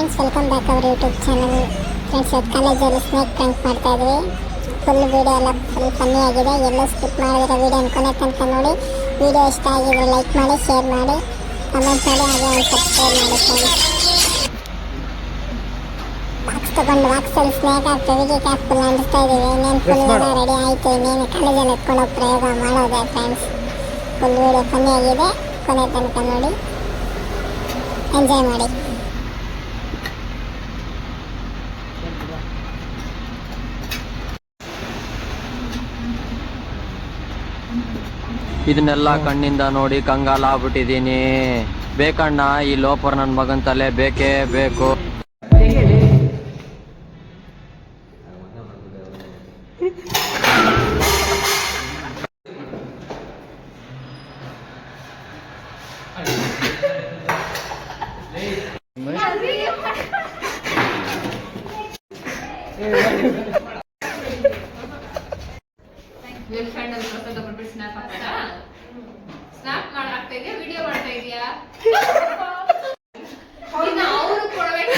Friends welcome back our YouTube channel friends ಇವತ್ತು ಕಾಲೇಜಲ್ಲಿ snake prank ಮಾಡ್ತಾ ಇದ್ವಿ. ಫುಲ್ ವೀಡಿಯೋ ಎಲ್ಲ ಫುಲ್ ಫನ್ನಿ ಆಗಿದೆ. ಎಲ್ಲೂ ಸ್ಕಿಪ್ ಮಾಡಿದ್ರೆ ವೀಡಿಯೋ ಕೊನೆ ತನಕ ನೋಡಿ. ವೀಡಿಯೋ ಇಷ್ಟ ಆಗಿದ್ರೆ ಲೈಕ್ ಮಾಡಿ ಶೇರ್ ಮಾಡಿ ಕಮೆಂಟ್ ಮಾಡಿ ಹಾಗೆ ಒಂದು ಸಬ್ಸ್ಕ್ರೈಬ್ ಮಾಡಿ ಫ್ರೆಂಡ್ಸ್ ಬಾಕ್ಸ್ ತಗೊಂಡು ಬಾಕ್ಸಲ್ಲಿ ಸ್ನೇಕ್ ಆಗ್ತದೆ ಕ್ಯಾಪ್ ಫುಲ್ ಅಂಡಿಸ್ತಾ ಇದ್ದೀವಿ ಇನ್ನೇನು ಫುಲ್ ಎಲ್ಲ ರೆಡಿ ಆಯಿತು ಇನ್ನೇನು ಕಾಲೇಜಲ್ಲಿ ಎತ್ಕೊಂಡು ಹೋಗಿ ಪ್ರಯೋಗ ಮಾಡೋದೆ ಫ್ರೆಂಡ್ಸ್ ಫುಲ್ ವೀಡಿಯೋ ಫನ್ನಿ ಆಗಿದೆ. ಕೊನೆ ತನಕ ನೋಡಿ. ಎಂಜಾಯ್ ಮಾಡಿ. ಇದನ್ನೆಲ್ಲ ಕಣ್ಣಿಂದ ನೋಡಿ ಕಂಗಾಲ ಆಗ್ಬಿಟ್ಟಿದೀನಿ ಬೇಕಣ್ಣ ಈ ಲೋಪರ್ ನನ್ನ ಮಗನ ತಲೆ ಬೇಕೇ ಬೇಕು. ಲೆಫ್ಟ್ ಹ್ಯಾಂಡ್ ಅಲ್ಲಿ ಹೊಸ ಡಬಲ್ ಬಿಟ್ ಸ್ನ್ಯಾಪ್ ಹಾಕೋದಾ ಸ್ನ್ಯಾಪ್ ಮಾಡಿ ಹಾಕ್ತಾ ಇದೆಯಾ ವಿಡಿಯೋ ಮಾಡ್ತಾ ಇದೆಯಾ ಇನ್ನು ಅವರು ಕೊಡಬೇಕು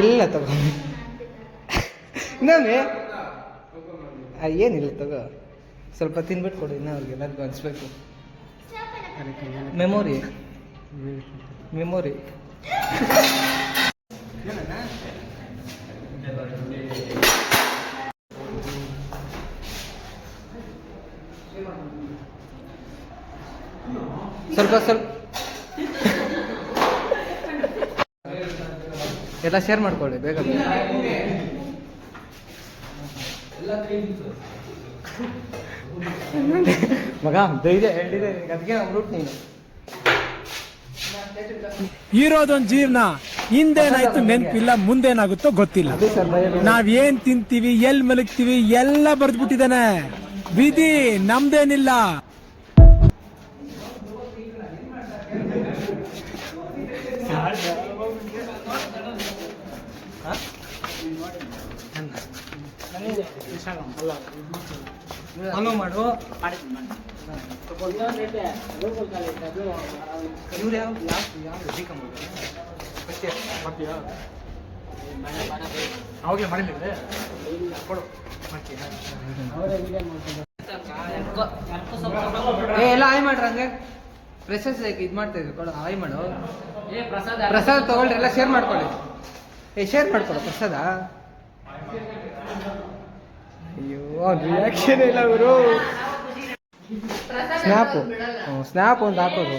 ಇಲ್ಲ ತಗೋ. ಇನ್ನೊಮ್ಮೆ ಏನಿಲ್ಲ ತಗೋ. ಸ್ವಲ್ಪ ತಿನ್ಬಿಟ್ಟು ಕೊಡು ಇನ್ನ ಅವ್ರಿಗೆ ಎಲ್ಲರಿಗೂ ಅನಿಸ್ಬೇಕು ಮೆಮೊರಿ ಮೆಮೊರಿ ಸ್ವಲ್ಪ ಸ್ವಲ್ಪ. ಎಲ್ಲ ಶೇರ್ ಮಾಡ್ಕೊಳ್ಳಿ ಬೇಗ ಮಗ ಧೈರ್ಯ ಹೇಳಿದೆ ಅದಕ್ಕೆ ರೂಟ್ ನೀನು. ಇರೋದೊಂದ್ ಜೀವನ ಹಿಂದೇನಾಯ್ತು ನೆನಪಿಲ್ಲ ಮುಂದೇನಾಗುತ್ತೋ ಗೊತ್ತಿಲ್ಲ. ನಾವ್ ಏನ್ ತಿಂತೀವಿ ಎಲ್ ಮಲಗ್ತೀವಿ ಎಲ್ಲ ಬರ್ದ್ಬಿಟ್ಟಿದಾನೆ ವಿಧಿ ನಮ್ದೇನಿಲ್ಲ. ಫಾಲೋ ಮಾಡು. ಇವ್ರು ಯಾವ ಲಾಸ್ಟ್ ಮಾಡ್ತೀಯಾ ಅವಾಗಲೇ ಮಾಡಿದ್ರೆ ಕೊಡು. ಮಾಡ್ತೀಯಾ? ಎಲ್ಲ ಆಯ್ ಮಾಡ್ರಿ ಹಂಗೆ. ಪ್ರೆಸಸ್ ಇದು ಮಾಡ್ತಾ ಇದ್ವಿ. ಕೊಡು ಆಯ್ ಮಾಡು. ಪ್ರಸಾದ ತಗೊಳ್ರಿ ಎಲ್ಲ ಶೇರ್ ಮಾಡ್ಕೊಳ್ಳಿ. ಏ ಶೇರ್ ಮಾಡ್ಕೊಳ್ಳಿ ಪ್ರಸಾದ. ಅಯ್ಯೋ ರಿಯಾಕ್ಷನ್ ಇಲ್ಲ ಅವರು ಸ್ನ್ಯಾಪು ಸ್ನ್ಯಾಪ್ ಒಂದು ಹಾಕೋದು.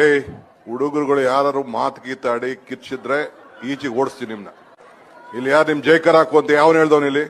ಏಯ್, ಹುಡುಗರುಗಳು ಯಾರು ಮಾತು ಗೀತಾಡಿ ಕಿರ್ಚಿದ್ರೆ ಈಚೆಗೆ ಓಡಿಸ್ತೀನಿ ನಿಮ್ನ. ಇಲ್ಲಿ ಯಾರು ನಿಮ್ ಜೈಕರ್ ಹಾಕು ಅಂತ ಯಾವನ್ ಹೇಳ್ದವನ್ ಇಲ್ಲಿ?